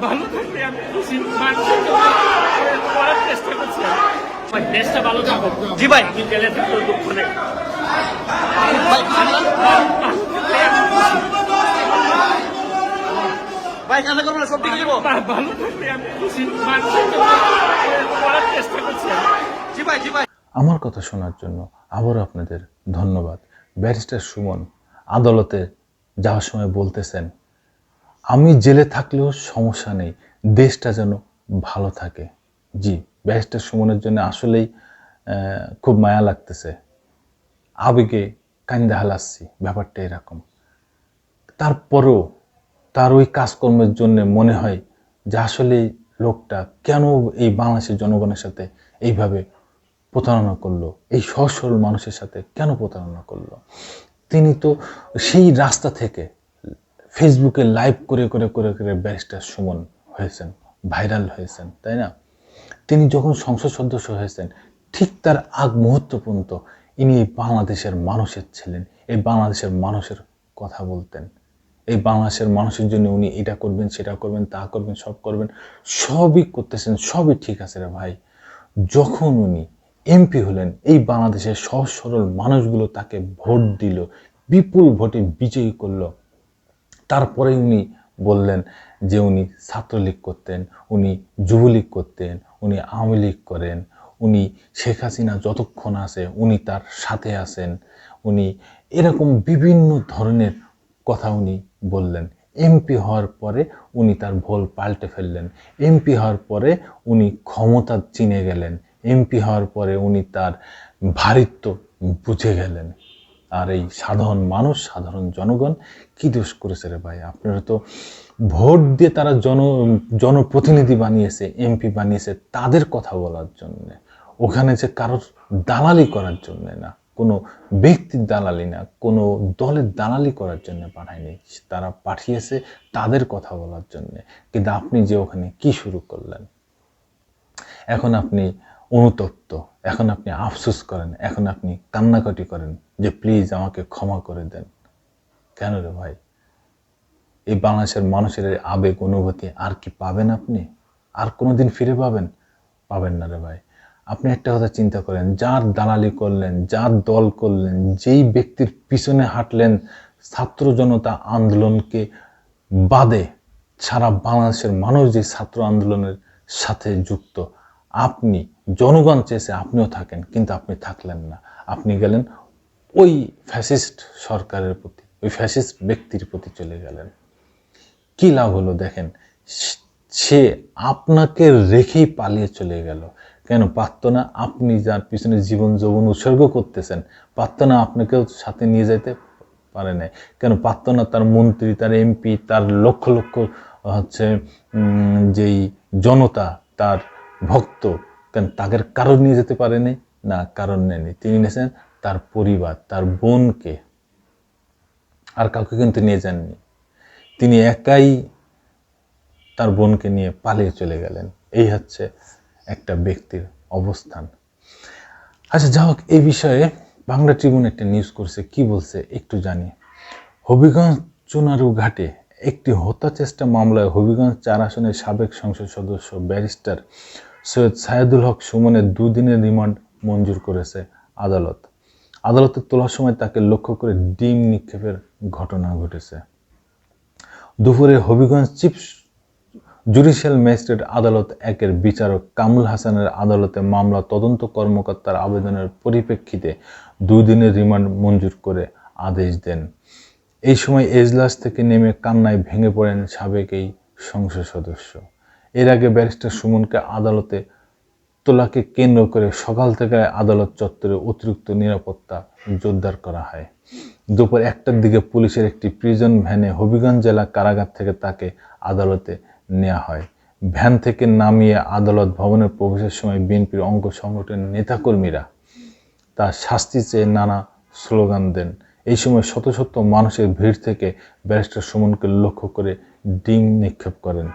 ভালো থাকলে আমি খুশি। করার চেষ্টা করছি আমার দেশটা ভালো থাকুক জি ভাই। থাকলেও দুঃখ নেই। ভাই করবেন না সব ঠিক যাব। ভালো থাকলে আমি খুশি। করার চেষ্টা করছি জি ভাই জি ভাই। আমার কথা শোনার জন্য আবারও আপনাদের ধন্যবাদ। ব্যারিস্টার সুমন আদালতে যাওয়ার সময় বলতেছেন আমি জেলে থাকলেও সমস্যা নেই। দেশটা যেন ভালো থাকে। জি, ব্যারিস্টার সুমনের জন্য আসলেই খুব মায়া লাগতেছে। আবেগে কান্দা হালাচ্ছি, ব্যাপারটা এরকম। তারপরেও তার ওই কাজকর্মের জন্য মনে হয় যে আসলে লোকটা কেন এই বাংলাদেশের জনগণের সাথে এইভাবে প্রতারণা করল? এই সহজ সরল মানুষের সাথে কেন প্রতারণা করল? তিনি তো সেই রাস্তা থেকে ফেসবুকে লাইভ করে করে করে করে ব্যারিস্টার সুমন হয়েছেন ভাইরাল হয়েছেন, তাই না? তিনি যখন সংসদ সদস্য হয়েছেন, ঠিক তার আগ মুহূর্ত পর্যন্ত ইনি এই বাংলাদেশের মানুষের ছিলেন, এই বাংলাদেশের মানুষের কথা বলতেন। এই বাংলাদেশের মানুষের জন্য উনি এটা করবেন, সেটা করবেন, তা করবেন, সব করবেন, সবই করতেছেন, সবই ঠিক আছে রে ভাই। যখন উনি এমপি হলেন, এই বাংলাদেশের সহজ সরল মানুষগুলো তাকে ভোট দিল, বিপুল ভোটে বিজয়ী করল। তারপরে উনি বললেন যে উনি ছাত্রলীগ করতেন, উনি যুবলীগ করতেন, উনি আওয়ামী লীগ করেন, উনি শেখ হাসিনা যতক্ষণ আছে উনি তার সাথে আছেন। উনি এরকম বিভিন্ন ধরনের কথা উনি বললেন। এমপি হওয়ার পরে উনি তার ভোল পাল্টে ফেললেন। এমপি হওয়ার পরে উনি ক্ষমতা চিনে গেলেন। এমপি হওয়ার পরে উনি তার ভারিত্ব বুঝে গেলেন। আর এই সাধারণ মানুষ, সাধারণ জনগণ কি দোষ করেছে রে ভাই? আপনারা তো ভোট দিয়ে তারা জন, জনপ্রতিনিধি বানিয়েছে, এমপি বানিয়েছে, তাদের কথা বলার জন্য। ওখানে যে কারোর দালালি করার জন্য না, কোনো ব্যক্তির দালালি না, কোনো দলের দালালি করার জন্য পাঠায়নি, তারা পাঠিয়েছে তাদের কথা বলার জন্য। কিন্তু আপনি যে ওখানে কি শুরু করলেন? এখন আপনি অনুতপ্ত। এখন আপনি আফসোস করেন, এখন আপনি কান্নাকাটি করেন যে, প্লিজ আমাকে ক্ষমা করে দেন। কেন রে ভাই? এই বাংলাদেশের মানুষের আবেগ, অনুভূতি আর কি পাবেন আপনি? আর কোনো দিন ফিরে পাবেন? পাবেন না রে ভাই। আপনি একটা কথা চিন্তা করেন, যার দালালি করলেন, যার দল করলেন, যেই ব্যক্তির পিছনে হাঁটলেন, ছাত্র জনতা আন্দোলনকে বাদে সারা বাংলাদেশের মানুষ যে ছাত্র আন্দোলনের সাথে যুক্ত আপনি, জনগণ চেয়েছে আপনিও থাকেন, কিন্তু আপনি থাকলেন না। আপনি গেলেন ওই ফ্যাসিস্ট সরকারের প্রতি, ওই ফ্যাসিস্ট ব্যক্তির প্রতি চলে গেলেন। কি লাভ হলো দেখেন, সে আপনাকে রেখেই পালিয়ে চলে গেল। কেন? পারত না আপনি যার পিছনে জীবন যৌবন উৎসর্গ করতেছেন, পারত না আপনাকেও সাথে নিয়ে যেতে পারে নাই। কেন? পারত না তার মন্ত্রী, তার এমপি, তার লক্ষ লক্ষ, হচ্ছে যেই জনতা তার ভক্ত কেন তাদের কারণ নিয়ে যেতে পারেনি, না কারণ নেয়নি। তিনি নিয়েছেন তার পরিবার, তার বোনকে, আর কাউকে কিন্তু নিয়ে যাননি। তিনি একাই তার বোনকে নিয়ে পালিয়ে চলে গেলেন। এই হচ্ছে একটা ব্যক্তির অবস্থান। আচ্ছা যা হোক, এই বিষয়ে বাংলা ট্রিবিউন একটা নিউজ করছে, কি বলছে একটু জানি। হবিগঞ্জ চুনারু ঘাটে একটি হত্যা চেষ্টা মামলায় হবিগঞ্জ চার আসনের সাবেক সংসদ সদস্য ব্যারিস্টার সৈয়দ সায়েদুল হক সুমনের দুদিনের রিমান্ড মঞ্জুর করেছে আদালত। আদালতে তোলার সময় তাকে লক্ষ্য করে ডিম নিক্ষেপের ঘটনা ঘটেছে। দুপুরে হবিগঞ্জ চিফ জুডিশিয়াল ম্যাজিস্ট্রেট আদালত একের বিচারক কামুল হাসানের আদালতে মামলা তদন্ত কর্মকর্তার আবেদনের পরিপ্রেক্ষিতে দুই দিনের রিমান্ড মঞ্জুর করে আদেশ দেন। এই সময় এজলাস থেকে নেমে কান্নায় ভেঙে পড়েন সাবেক এই সংসদ সদস্য। এর আগে ব্যারিস্টার সুমনকে আদালতে তোলাকে কেন্দ্র করে সকাল থেকে আদালত চত্বরে অতিরিক্ত নিরাপত্তা জোরদার করা হয়। দুপুর একটার দিকে পুলিশের একটি প্রিজন ভ্যানে হবিগঞ্জ জেলা কারাগার থেকে তাকে আদালতে নেওয়া হয়। ভ্যান থেকে নামিয়ে আদালত ভবনের প্রবেশের সময় বিএনপির অঙ্গ সংগঠনের নেতাকর্মীরা তার শাস্তি চেয়ে নানা স্লোগান দেন। এই সময় শত শত মানুষের ভিড় থেকে ব্যারিস্টার সুমনকে লক্ষ্য করে ডিম নিক্ষেপ করেন।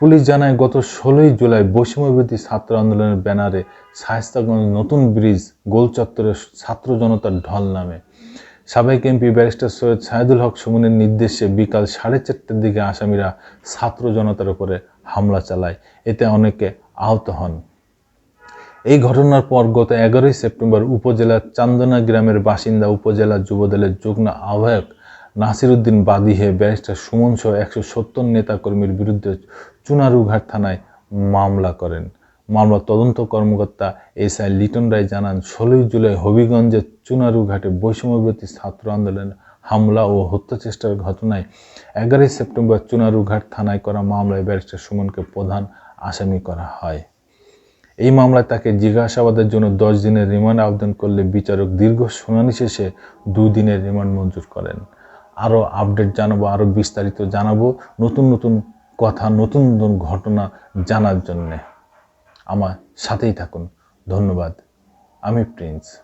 পুলিশ জানায়, গত ষোলোই জুলাই বৈষম্যবিরোধী ছাত্র আন্দোলনের ব্যানারে শায়স্তাগঞ্জ নতুন ব্রিজ গোল চত্বরে ছাত্র জনতার ঢল নামে। সাবেক এমপি ব্যারিস্টার সৈয়দ সাইদুল হক সুমনের নির্দেশে বিকাল সাড়ে চারটার দিকে আসামিরা ছাত্র জনতার উপরে হামলা চালায়। এতে অনেকে আহত হন। এই ঘটনার পর গত এগারোই সেপ্টেম্বর উপজেলার চান্দনা গ্রামের বাসিন্দা উপজেলা যুবদলের যুগ্ম আহ্বায়ক নাসিরুদ্দিন বাদী হয়ে ব্যারিস্টার সুমন সহ একশো সত্তর নেতাকর্মীর বিরুদ্ধে চুনারুঘাট থানায় মামলা করেন। মামলা তদন্ত কর্মকর্তা এস আই লিটন রায় জানান, ষোলোই জুলাই হবিগঞ্জের চুনারুঘাটে বৈষম্যবিরোধী ছাত্র আন্দোলন, হামলা ও হত্যা চেষ্টার ঘটনায় এগারোই সেপ্টেম্বর চুনারুঘাট থানায় করা মামলায় ব্যারিস্টার সুমনকে প্রধান আসামি করা হয়। এই মামলায় তাকে জিজ্ঞাসাবাদের জন্য দশ দিনের রিমান্ড আবেদন করলে বিচারক দীর্ঘ শুনানি শেষে দুই দিনের রিমান্ড মঞ্জুর করেন। আরও আপডেট জানাব, আরও বিস্তারিত জানাব। নতুন নতুন কথা নতুন নতুন ঘটনা জানার জন্যে। আমার সাথেই থাকুন। ধন্যবাদ। আমি প্রিন্স।